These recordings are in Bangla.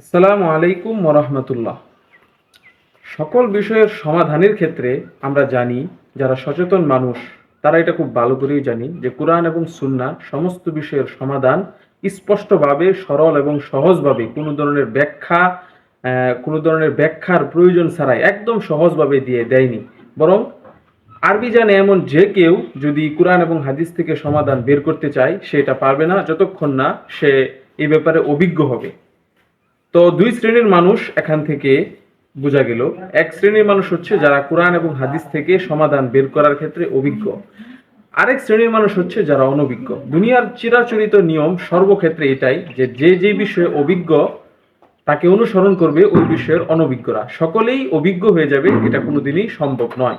আসসালামু আলাইকুম ওরহমতুল্লাহ সকল বিষয়ের সমাধানের ক্ষেত্রে আমরা জানি, যারা সচেতন মানুষ, তারা এটা খুব ভালো করেই জানি যে কোরআন এবং সুন্না সমস্ত বিষয়ের সমাধান স্পষ্টভাবে, সরল এবং সহজভাবে, কোনো ধরনের ব্যাখ্যা কোনো ধরনের ব্যাখ্যার প্রয়োজন ছাড়াই একদম সহজভাবে দিয়ে দেয়নি। বরং আরবি জানে এমন যে কেউ যদি কোরআন এবং হাদিস থেকে সমাধান বের করতে চায়, সে এটা পারবে না, যতক্ষণ না সে এই ব্যাপারে অভিজ্ঞ হবে। তো দুই শ্রেণির মানুষ এখান থেকে বোঝা গেল। এক শ্রেণির মানুষ হচ্ছে যারা কোরআন এবং হাদিস থেকে সমাধান বের করার ক্ষেত্রে অভিজ্ঞ। আরেক শ্রেণির মানুষ হচ্ছে যারা অনভিজ্ঞ। দুনিয়ার চিরাচরিত নিয়ম সর্বক্ষেত্রে এটাই যে যে যে বিষয়ে অভিজ্ঞ, তাকে অনুসরণ করবে ওই বিষয়ের অনভিজ্ঞরা। সকলেই অভিজ্ঞ হয়ে যাবে, এটা কোনোদিনই সম্ভব নয়।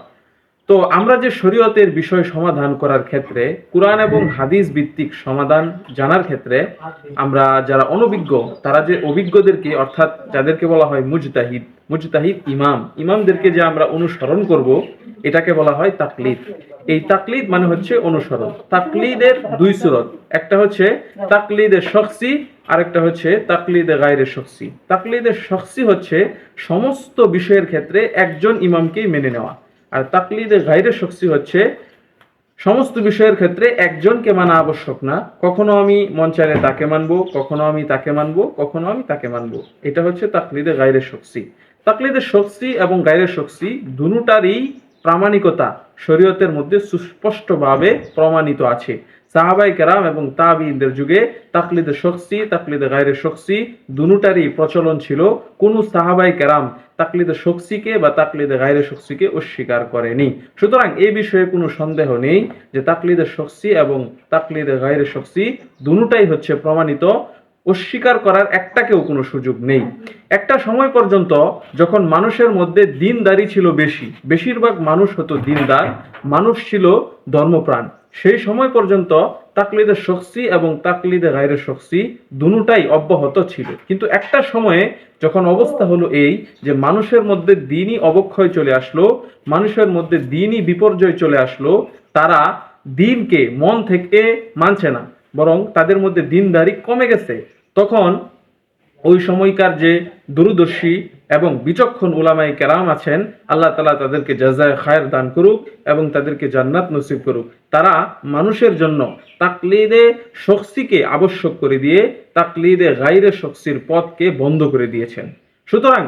তো আমরা যে শরীয়তের বিষয় সমাধান করার ক্ষেত্রে, কোরআন এবং হাদিস ভিত্তিক সমাধান জানার ক্ষেত্রে, আমরা যারা অনভিজ্ঞ, তারা যে অভিজ্ঞদেরকে, অর্থাৎ যাদেরকে বলা হয় মুজতাহিদ মুজতাহিদ ইমাম, ইমামদেরকে যে আমরা অনুসরণ করব, এটাকে বলা হয় তাকলিদ। এই তাকলিদ মানে হচ্ছে অনুসরণ। তাকলিদের দুই সুরত। একটা হচ্ছে তাকলিদের শখসি, আরেকটা হচ্ছে তাকলিদে গায়ের শখসি। তাকলিদের শখসি হচ্ছে সমস্ত বিষয়ের ক্ষেত্রে একজন ইমামকেই মেনে নেওয়া। আর তাকলিদে গাইরের শক্তি হচ্ছে সমস্ত বিষয়ের ক্ষেত্রে একজনকে মানা আবশ্যক না। কখনো আমি মন চাইলে তাকে মানবো, কখনো আমি তাকে মানবো, কখনো আমি তাকে মানবো। এটা হচ্ছে তাকলিদে গাইরের শক্তি। তাকলিদের শক্তি এবং গাইরে শক্তি দুটারই প্রামাণিকতা শরীয়তের মধ্যে সুস্পষ্টভাবে প্রমাণিত আছে। সাহাবাই কেরাম এবং তাবিনদের যুগে তাকলিদে শক্তি তাকলিদে গায়ের শক্তি দুটারই প্রচলন ছিল। কোন সাহাবাই কেরাম তাকলিদে শক্সিকে বা তাকলিদে গায়ের শক্সিকে অস্বীকার করেনি। সুতরাং এই বিষয়ে কোনো সন্দেহ নেই যে তাকলিদে শক্সি এবং তাকলিদে গাইরে শক্সি দুটাই হচ্ছে প্রমাণিত। অস্বীকার করার একটাকেও কোনো সুযোগ নেই। একটা সময় পর্যন্ত যখন মানুষের মধ্যে দিনদারি ছিল বেশি, বেশিরভাগ মানুষ হতো দিনদার, মানুষ ছিল ধর্মপ্রাণ। সেই সময় পর্যন্ত তাকলিদে শক্সি এবং তাকলিদে গাইরে শক্সি দুটাই অব্যাহত ছিল। কিন্তু একটা সময়ে যখন অবস্থা হলো এই যে মানুষের মধ্যে দিনই অবক্ষয় চলে আসলো, মানুষের মধ্যে দিনই বিপর্যয় চলে আসলো, তারা দিনকে মন থেকে মানছে না। বরং তাদের মধ্যে দিনদারি কমে গেছে। তখন ওই সময়কার যে দূরদর্শী এবং বিচক্ষণ ওলামাই কেরাম আছেন, আল্লাহ তালা তাদেরকে জাজায় খায়ের দান করুক এবং তাদেরকে জান্নাত নসিব করুক। তারা মানুষের জন্য তাকলিদে শক্তিকে আবশ্যক করে দিয়ে তাকলিদে গাইরে শক্তির পথকে বন্ধ করে দিয়েছেন। সুতরাং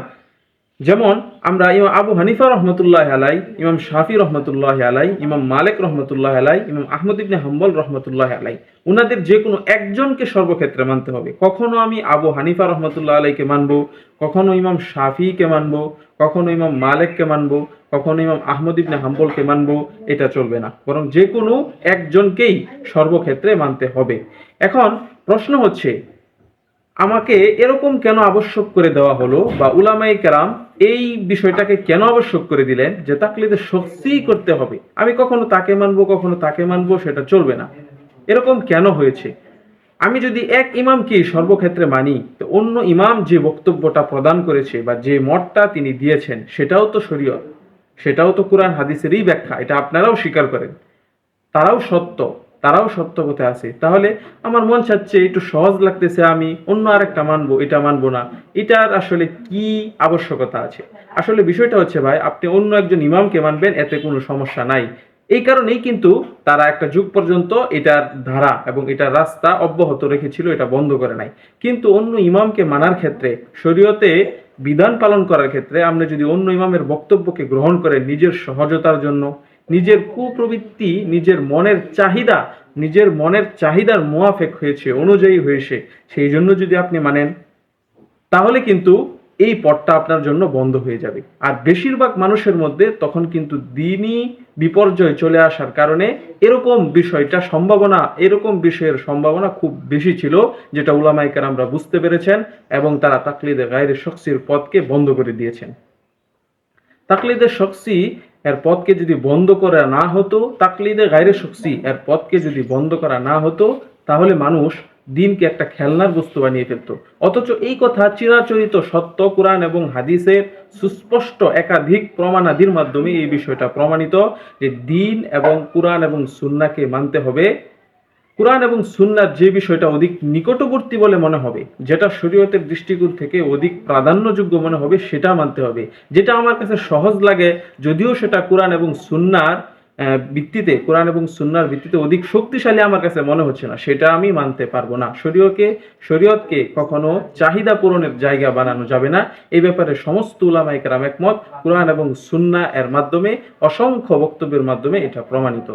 যেমন আমরা ইমাম আবু হানিফা রহমতুল্লাহ আলাই, ইমাম শাফি রহমতুল্লাহ আলাই, ইমাম মালিক রহমতুল্লাহ আলাই, ইমাম আহমদ ইবনে হাম্বল রহমতুল্লাহ আলাই। উনাদের যে কোনো একজনকে সর্বক্ষেত্রে মানতে হবে। কখনো আমি আবু হানিফা রহমতুল্লাহ আলাইকে মানবো, কখনো ইমাম শাফিকে মানবো, কখনো ইমাম মালিককে মানবো, কখনো ইমাম আহমদ ইবনে হাম্বলকে মানবো, এটা চলবে না। বরং যে কোনো একজনকেই সর্বক্ষেত্রে মানতে হবে। এখন প্রশ্ন হচ্ছে আমাকে এরকম কেন আবশ্যক করে দেওয়া হলো বা উলামাই কেরাম এই বিষয়টাকে কেন আবশ্যক করে দিলেন যে তাকলিদে শক্তি করতে হবে? আমি কখনো তাকে মানবো, কখনো তাকে মানবো, সেটা চলবে না। এরকম কেন হয়েছে? আমি যদি এক ইমামকে সর্বক্ষেত্রে মানি, তো অন্য ইমাম যে বক্তব্যটা প্রদান করেছে বা যে মতটা তিনি দিয়েছেন, সেটাও তো শরীয়ত। সেটাও তো কোরআন, হাদিসেরই ব্যাখ্যা। এটা আপনারাও স্বীকার করেন। তারাও সত্য। তারাও সত্য পথে আছে। তাহলে আমার মন চাচ্ছে একটু সহজ লাগতেছে আমি অন্য আরেকটা মানবো, এটা মানবো না। এটার আসলে কি আবশ্যকতা আছে? আসলে বিষয়টা হচ্ছে ভাই, আপনি অন্য একজন ইমামকে মানবেন, এতে কোনো সমস্যা নাই। এই কারণেই কিন্তু তারা একটা যুগ পর্যন্ত এটার ধারা এবং এটার রাস্তা অব্যাহত রেখেছিল, এটা বন্ধ করে নাই। কিন্তু অন্য ইমামকে মানার ক্ষেত্রে, শরীয়তে বিধান পালন করার ক্ষেত্রে আপনি যদি অন্য ইমামের বক্তব্যকে গ্রহণ করেন নিজের সহজতার জন্য নিজের কুপ্রবৃত্তি, নিজের মনের চাহিদা, নিজের মনের চাহিদার মোয়াফেক হয়েছে, অনুযায়ী হয়েছে। সেই জন্য যদি আপনি মানেন, তাহলে কিন্তু এই পথটা আপনার জন্য বন্ধ হয়ে যাবে। আর বেশিরভাগ মানুষের মধ্যে তখন কিন্তু দিনই বিপর্যয় চলে আসার কারণে এরকম বিষয়টা সম্ভাবনা, এরকম বিষয়ের সম্ভাবনা খুব বেশি ছিল, যেটা উলামাইকার আমরা বুঝতে পেরেছেন এবং তারা তাকলিদের গায়ের শক্সির পথকে বন্ধ করে দিয়েছেন। তাকলিদের শক্সি এর পথকে যদি বন্ধ করা না হতো তাকলিদে গাইরে শক্তি এর পথকে যদি বন্ধ করা না হতো, তাহলে মানুষ দিনকে একটা খেলনার বস্তু বানিয়ে ফেলত। অথচ এই কথা চিরাচরিত সত্য, কোরআন এবং হাদিসের সুস্পষ্ট একাধিক প্রমাণাদির মাধ্যমে এই বিষয়টা প্রমাণিত যে দিন এবং কোরআন এবং সুন্নাকে মানতে হবে কোরআন এবং সুন্নার যে বিষয়টা অধিক নিকটবর্তী বলে মনে হবে, যেটা শরীয়তের দৃষ্টিকোণ থেকে অধিক প্রাধান্যযোগ্য মনে হবে, সেটা মানতে হবে। যেটা আমার কাছে সহজ লাগে, যদিও সেটা কোরআন এবং সুন্নার ভিত্তিতে, কোরআন এবং সুন্নার ভিত্তিতে অধিক শক্তিশালী আমার কাছে মনে হচ্ছে না, সেটা আমি মানতে পারব না। শরীয়কে শরীয়তকে কখনো চাহিদা পূরণের জায়গা বানানো যাবে না। এই ব্যাপারে সমস্ত উলামায়ে কেরাম একমত। কোরআন এবং সুন্না এর মাধ্যমে, অসংখ্য বক্তব্যের মাধ্যমে এটা প্রমাণিত।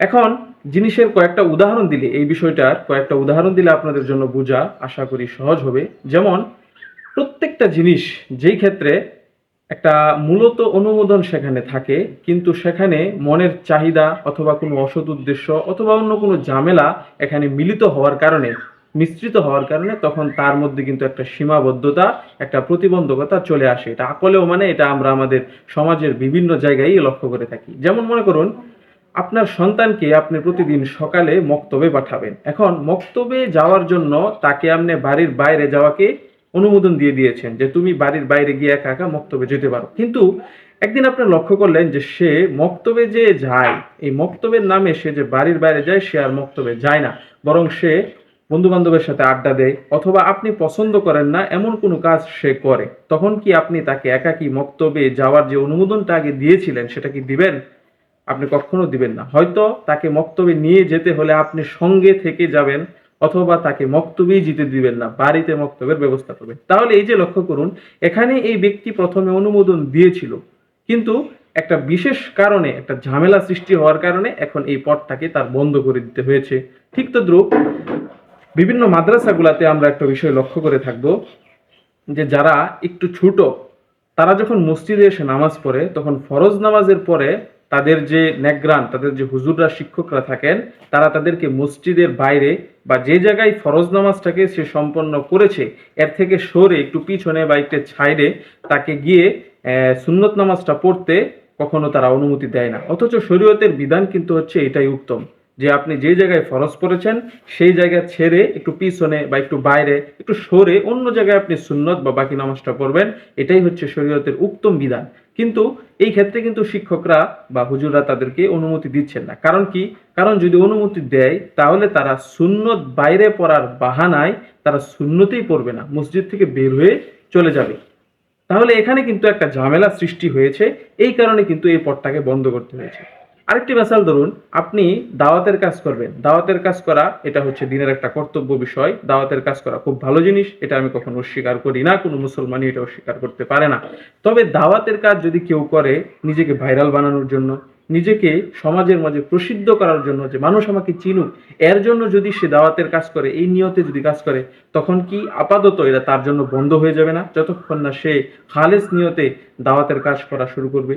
এখন জিনিসের কয়েকটা উদাহরণ দিলে, এই বিষয়টার কয়েকটা উদাহরণ দিলে আপনাদের জন্য বোঝা, আশা করি সহজ হবে। যেমন, প্রত্যেকটা জিনিস যেই ক্ষেত্রে একটা মূলত অনুমোদন সেখানে থাকে, কিন্তু সেখানে মনের চাহিদা অথবা কোনো অসৎ উদ্দেশ্য অথবা অন্য কোনো ঝামেলা এখানে মিলিত হওয়ার কারণে, মিশ্রিত হওয়ার কারণে তখন তার মধ্যে কিন্তু একটা সীমাবদ্ধতা, একটা প্রতিবন্ধকতা চলে আসে। এটা আকলেও মানে এটা আমরা আমাদের সমাজের বিভিন্ন জায়গায় লক্ষ্য করে থাকি। যেমন মনে করুন আপনার সন্তানকে আপনি প্রতিদিন সকালে মক্তবে পাঠাবেন। এখন মক্তবে যাওয়ার জন্য তাকে আপনি বাড়ির বাইরে যাওয়াকে অনুমোদন দিয়ে দিয়েছেন যে তুমি বাড়ির বাইরে গিয়ে একা একা মক্তবে যেতে পারো। কিন্তু একদিন আপনি লক্ষ্য করলেন যে সে মক্তবে যে যায়, এই মক্তবের নামে সে যে বাড়ির বাইরে যায়, সে আর মক্তবে যায় না। বরং সে বন্ধু বান্ধবের সাথে আড্ডা দেয় অথবা আপনি পছন্দ করেন না, এমন কোনো কাজ সে করে। তখন কি আপনি তাকে একাকী মক্তবে যাওয়ার যে অনুমোদনটা আগে দিয়েছিলেন, সেটা কি দিবেন? আপনি কখনো দিবেন না। হয়তো তাকে মক্তবে নিয়ে যেতে হলে আপনি সঙ্গে থেকে যাবেন অথবা তাকে মক্তবেই জিতে দিবেন না, বাড়িতে মক্তবের ব্যবস্থা করবেন। তাহলে এই যে লক্ষ্য করুন, এখানে এই ব্যক্তি প্রথমে অনুমোদন দিয়েছিল। কিন্তু একটা বিশেষ কারণে, একটা ঝামেলা সৃষ্টি হওয়ার কারণে এখন এই পথটাকে তার বন্ধ করে দিতে হয়েছে। ঠিক তদ্রুপ, বিভিন্ন মাদ্রাসাগুলাতে আমরা একটা বিষয় লক্ষ্য করে থাকব, যে যারা একটু ছোট, তারা যখন মসজিদে এসে নামাজ পড়ে, তখন ফরজ নামাজের পরে তাদের যে নেগ্রান, তাদের যে হুজুররা, শিক্ষকরা থাকেন, তারা তাদেরকে মসজিদের বাইরে বা যে জায়গায় ফরজ নামাজটাকে সে সম্পন্ন করেছে, এর থেকে সরে একটু পিছনে বা একটু ছাইড়ে তাকে গিয়ে সুন্নত নামাজটা পড়তে কখনো তারা অনুমতি দেয় না। অথচ শরীয়তের বিধান কিন্তু হচ্ছে এটাই উত্তম, যে আপনি যে জায়গায় ফরজ পড়েছেন, সেই জায়গা ছেড়ে একটু পিছনে বা একটু বাইরে, একটু সরে অন্য জায়গায় আপনি সুন্নত বা বাকি নামাজটা পড়বেন, এটাই হচ্ছে শরীয়তের উত্তম বিধান। কিন্তু এই ক্ষেত্রে কিন্তু শিক্ষকরা বা হুজুররা তাদেরকে অনুমতি দিচ্ছেন না। কারণ কি? কারণ যদি অনুমতি দেয়, তাহলে তারা সুন্নত বাইরে পড়ার বাহানায় তারা শূন্যতেই পড়বে না। মসজিদ থেকে বের হয়ে চলে যাবে। তাহলে এখানে কিন্তু একটা ঝামেলা সৃষ্টি হয়েছে। এই কারণে কিন্তু এই পথটাকে বন্ধ করতে হয়েছে। আরেকটি মেসাল ধরুন, আপনি দাওয়াতের কাজ করবেন। দাওয়াতের কাজ করা, এটা হচ্ছে দিনের একটা কর্তব্য বিষয়। দাওয়াতের কাজ করা খুব ভালো জিনিস, এটা আমি কখনো অস্বীকার করি না, কোনো মুসলমানই এটা অস্বীকার করতে পারে না। তবে দাওয়াতের কাজ যদি কেউ করে, নিজেকে ভাইরাল বানানোর জন্য, নিজেকে সমাজের মাঝে প্রসিদ্ধ করার জন্য, যে মানুষ আমাকে চিনুক, এর জন্য যদি সে দাওয়াতের কাজ করে, এই নিয়তে যদি কাজ করে, তখন কি আপাতত এটা তার জন্য বন্ধ হয়ে যাবে না? যতক্ষণ না সে খালেস নিয়তে দাওয়াতের কাজ করা শুরু করবে।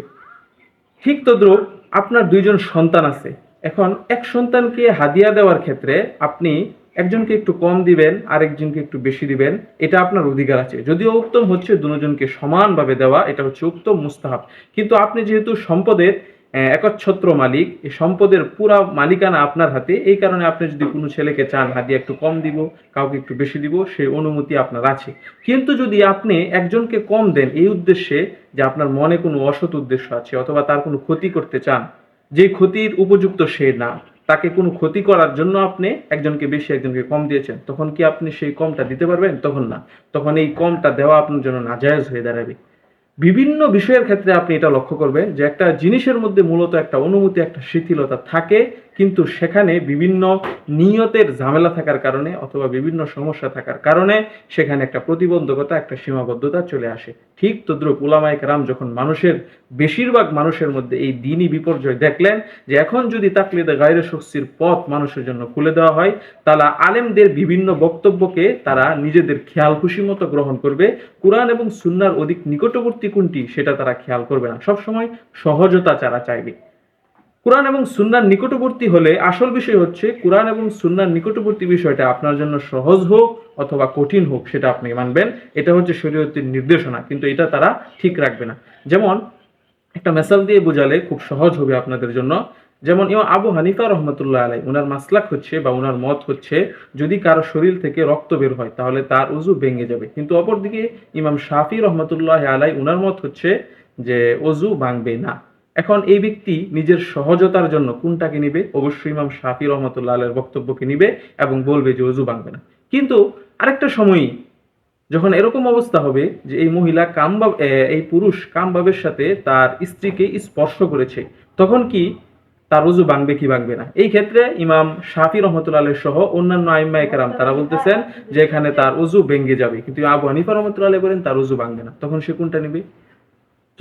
ঠিক তদ্রুপ আপনার দুইজন সন্তান আছে। এখন এক সন্তানকে হাদিয়া দেওয়ার ক্ষেত্রে আপনি একজনকে একটু কম দিবেন, আরেকজনকে একটু বেশি দিবেন, এটা আপনার অধিকার আছে। যদিও উত্তম হচ্ছে দুজনকে সমানভাবে দেওয়া, এটা হচ্ছে উত্তম মুস্তাহাব। কিন্তু আপনি যেহেতু সম্পদের একচ্ছত্র মালিক এই সম্পদের পুরা মালিকানা আপনার হাতে। এই কারণে আপনি যদি কোনো ছেলেকে চান, হাদিয়া একটু কম দিব, কাউকে একটু বেশি দিব সেই অনুমতি আপনার আছে। কিন্তু যদি আপনি একজনকে কম দেন, এই উদ্দেশ্যে যে আপনার মনে কোনো অসৎ উদ্দেশ্য আছে, অথবা তার কোনো ক্ষতি করতে চান, যে ক্ষতির উপযুক্ত সে না, তাকে কোনো ক্ষতি করার জন্য আপনি একজনকে বেশি, একজনকে কম দিয়েছেন, তখন কি আপনি সেই কমটা দিতে পারবেন? তখন না। তখন এই কমটা দেওয়া আপনার জন্য নাজায়জ হয়ে দাঁড়াবে। বিভিন্ন বিষয়ের ক্ষেত্রে আপনি এটা লক্ষ্য করবেন যে একটা জিনিসের মধ্যে মূলত একটা অনুমতি একটা শিথিলতা থাকে। কিন্তু সেখানে বিভিন্ন নিয়তের ঝামেলা থাকার কারণে অথবা বিভিন্ন সমস্যা থাকার কারণে সেখানে একটা প্রতিবন্ধকতা, একটা সীমাবদ্ধতা চলে আসে। ঠিক তদ্রুপ উলামায়ে কেরাম যখন মানুষের, বেশিরভাগ মানুষের মধ্যে এই দিনই বিপর্যয় দেখলেন যে এখন যদি তাকলিদে গায়রে শক্তির পথ মানুষের জন্য খুলে দেওয়া হয়, তাহলে আলেমদের বিভিন্ন বক্তব্যকে তারা নিজেদের খেয়াল খুশি মতো গ্রহণ করবে। কোরআন এবং সুন্নার অধিক নিকটবর্তী কোনটি, সেটা তারা খেয়াল করবে না। সবসময় সহজতা তারা চাইবে। কোরআন এবং সুন্নার নিকটবর্তী হলে আসল বিষয় হচ্ছে কোরআন এবং সুন্নার নিকটবর্তী বিষয়টা আপনার জন্য সহজ হোক অথবা কঠিন হোক, সেটা আপনি মানবেন। এটা হচ্ছে শরীয়তের নির্দেশনা, কিন্তু এটা তারা ঠিক রাখবে না। যেমন একটা মেসাল দিয়ে বোঝালে খুব সহজ হবে আপনাদের জন্য। যেমন ইমাম আবু হানিফা রহমতুল্লাহ আলাই উনার মাসলাক হচ্ছে বা উনার মত হচ্ছে, যদি কারও শরীর থেকে রক্ত বের হয়, তাহলে তার উজু ভেঙে যাবে। কিন্তু অপরদিকে ইমাম শাফি রহমতুল্লাহ আলাই উনার মত হচ্ছে যে অজু ভাঙবে না। এখন এই ব্যক্তি নিজের সহজতার জন্য কোনটাকে নিবে? অবশ্যই ইমাম শাফি রহমতুল্লাহ আলের বক্তব্যকে নিবে এবং বলবে যে অজু ভাঙবে না। কিন্তু আরেকটা সময়ই যখন এরকম অবস্থা হবে যে এই মহিলা কামবা এ, এই পুরুষ কামবাবের সাথে তার স্ত্রীকে স্পর্শ করেছে তখন কি তার উজু ভাঙবে কি ভাঙবে না? এই ক্ষেত্রে ইমাম শাফি রহমতুল্লাহ সহ অন্যান্য আইম্মা একরাম তারা বলতেছেন যে এখানে তার উজু ভেঙে যাবে। কিন্তু আবু হানিফা রহমতুল্লাহ বলেন তার উজু ভাঙবে না। তখন সে কোনটা নেবে?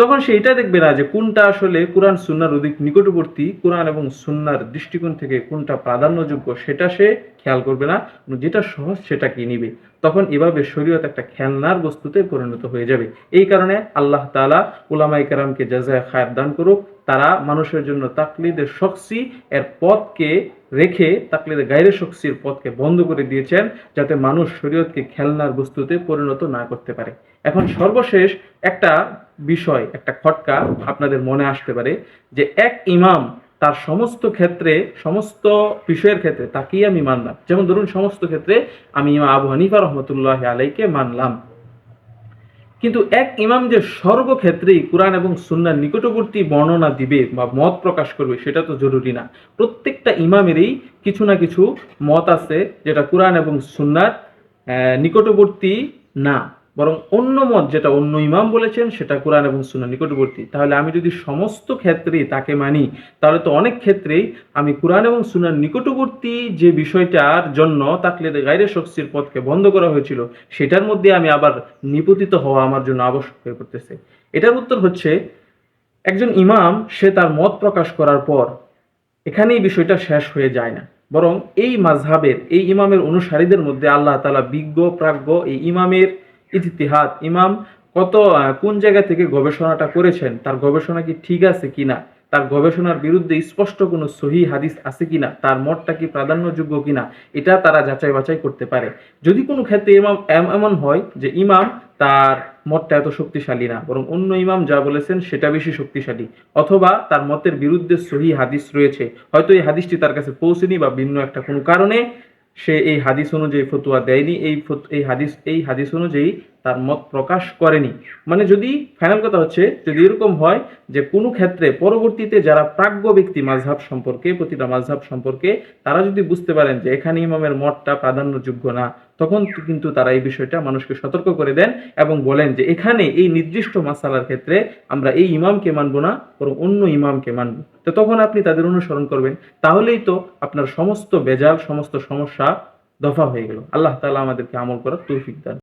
তখন সে এটা দেখবে না যে কোনটা আসলে কোরআন, সুন্নার অধিক নিকটবর্তী, কোরআন এবং সুন্নার দৃষ্টিকোণ থেকে কোনটা প্রাধান্যযোগ্য সেটা সে খেয়াল করবে না যেটা সহজ সেটাকে নিবে। তখন এভাবে শরীয়ত একটা খেলনার বস্তুতে পরিণত হয়ে যাবে। এই কারণে আল্লাহ তাআলা উলামায়ে কেরামকে জাযায় খায়ের দান করুক, তারা মানুষের জন্য তাকলিদের শখসি এর পথকে রেখে তাকলিদের গাইরে শখসির পথকে বন্ধ করে দিয়েছেন, যাতে মানুষ শরীয়তকে খেলনার বস্তুতে পরিণত না করতে পারে। এখন সর্বশেষ একটা বিষয়, একটা খটকা আপনাদের মনে আসতে পারে যে এক ইমাম তার সমস্ত ক্ষেত্রে, সমস্ত বিষয়ের ক্ষেত্রে তাকেই আমি মানলাম। যেমন ধরুন সমস্ত ক্ষেত্রে আমি ইমাম আবু হানিফা রহমতুল্লাহ আলাইকে মানলাম। কিন্তু এক ইমাম যে সর্বক্ষেত্রেই কোরআন এবং সুন্নার নিকটবর্তী বর্ণনা দিবে বা মত প্রকাশ করবে, সেটা তো জরুরি না। প্রত্যেকটা ইমামেরই কিছু না কিছু মত আছে যেটা কোরআন এবং সুন্নার নিকটবর্তী না। বরং অন্য মত যেটা অন্য ইমাম বলেছেন, সেটা কোরআন এবং সুন্নার নিকটবর্তী। তাহলে আমি যদি সমস্ত ক্ষেত্রেই তাকে মানি, তাহলে তো অনেক ক্ষেত্রেই আমি কোরআন এবং সুনার নিকটবর্তী যে বিষয়টার জন্য তাকলিদে গাইরে শক্তির পথকে বন্ধ করা হয়েছিল, সেটার মধ্যে আমি আবার নিপতিত হওয়া আমার জন্য আবশ্যক হয়ে পড়তেছে। এটার উত্তর হচ্ছে, একজন ইমাম, সে তার মত প্রকাশ করার পর এখানেই বিষয়টা শেষ হয়ে যায় না। বরং এই মাঝহাবের এই ইমামের অনুসারীদের মধ্যে আল্লাহ তালা বিজ্ঞ, প্রাজ্ঞ এই ইমামের ইতিহাদ। ইমাম কত কোন জায়গা থেকে গবেষণাটা করেছেন? তার গবেষণা কি ঠিক আছে কিনা? তার গবেষণার বিরুদ্ধে স্পষ্ট কোনো সহি হাদিস আছে কিনা? তার মতটা কি প্রাধান্যযোগ্য কিনা? এটা তারা যাচাই বাছাই করতে পারে। যদি কোনো ক্ষেত্রে ইমাম এম- এমন হয় যে ইমাম তার মতটা এত শক্তিশালী না, বরং অন্য ইমাম যা বলেছেন সেটা বেশি শক্তিশালী, অথবা তার মতের বিরুদ্ধে সহি হাদিস রয়েছে, হয়তো এই হাদিসটি তার কাছে পৌঁছেনি বা ভিন্ন একটা কোনো কারণে সে এই হাদিস অনুযায়ী ফতুয়া দেয়নি এই এই হাদিস এই হাদিস অনুযায়ী তার মত প্রকাশ করেনি। মানে যদি ফাইনাল কথা হচ্ছে যদি এরকম হয় যে কোনো ক্ষেত্রে পরবর্তীতে যারা প্রাজ্ঞ ব্যক্তি মাঝহাব সম্পর্কে, প্রতিটা মাঝহাব সম্পর্কে, তারা যদি বুঝতে পারেন যে এখানে ইমামের মতটা প্রাধান্যযোগ্য না, তখন কিন্তু তারা এই বিষয়টা মানুষকে সতর্ক করে দেন এবং বলেন যে এখানে এই নির্দিষ্ট মাসালার ক্ষেত্রে আমরা এই ইমামকে মানবো না, বরং অন্য ইমামকে মানব। তো তখন আপনি তাদের অনুসরণ করবেন। তাহলেই তো আপনার সমস্ত বেজাল, সমস্ত সমস্যা দফা হয়ে গেল। আল্লাহ তালা আমাদেরকে আমল করার তৌফিক দান।